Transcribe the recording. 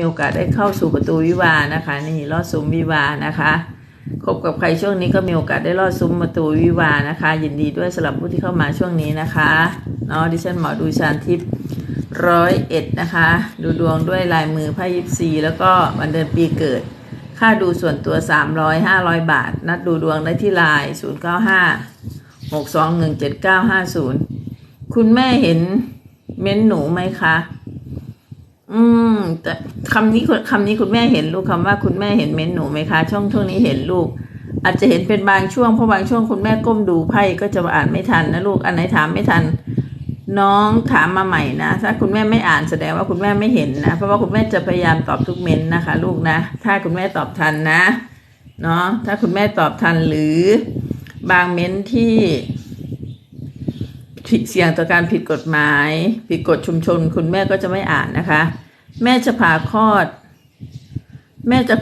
มีโอกาสได้เข้าสู่ประตูวิวานะคะ นี่ลอดซุ้มวิวานะคะคบกับใครช่วงนี้ก็มีโอกาสได้ลอดซุ้มประตูวิวานะคะ ยินดีด้วยสำหรับผู้ที่เข้ามาช่วงนี้นะคะเนาะดิฉันหมอดูชานทิพย์ร้อยเอ็ดนะคะ ดูดวงด้วยลายมือไพ่ยิปซีแล้วก็วันเดือนปีเกิด ค่าดูส่วนตัว 300 500 บาท นัดดูดวงได้ที่ไลน์095 621 7950 คุณแม่เห็นเม้นหนูไหมคะ อืม แต่คำนี้คำนี้คุณแม่เห็นลูกคำว่าคุณแม่เห็นเม้นหนูไหมคะ ช่วงช่วงนี้เห็นลูก อาจจะเห็นเป็นบางช่วงเพราะบางช่วงคุณแม่ก้มดูไพ่ก็จะอ่านไม่ทันนะลูกอันไหนถามไม่ทัน น้องถามมาใหม่นะ ถ้าคุณแม่ไม่อ่านแสดงว่าคุณแม่ไม่เห็นนะ เพราะว่าคุณแม่จะพยายามตอบทุกเม้นนะคะ ลูกนะ ถ้าคุณแม่ตอบทันนะเนาะถ้าคุณแม่ตอบทันหรือบางเม้นที่เสี่ยงต่อการผิดกฎหมาย ผิดกฎชุมชน คุณแม่ก็จะไม่อ่านนะคะ แม่จะผ่าคลอด แม่จะ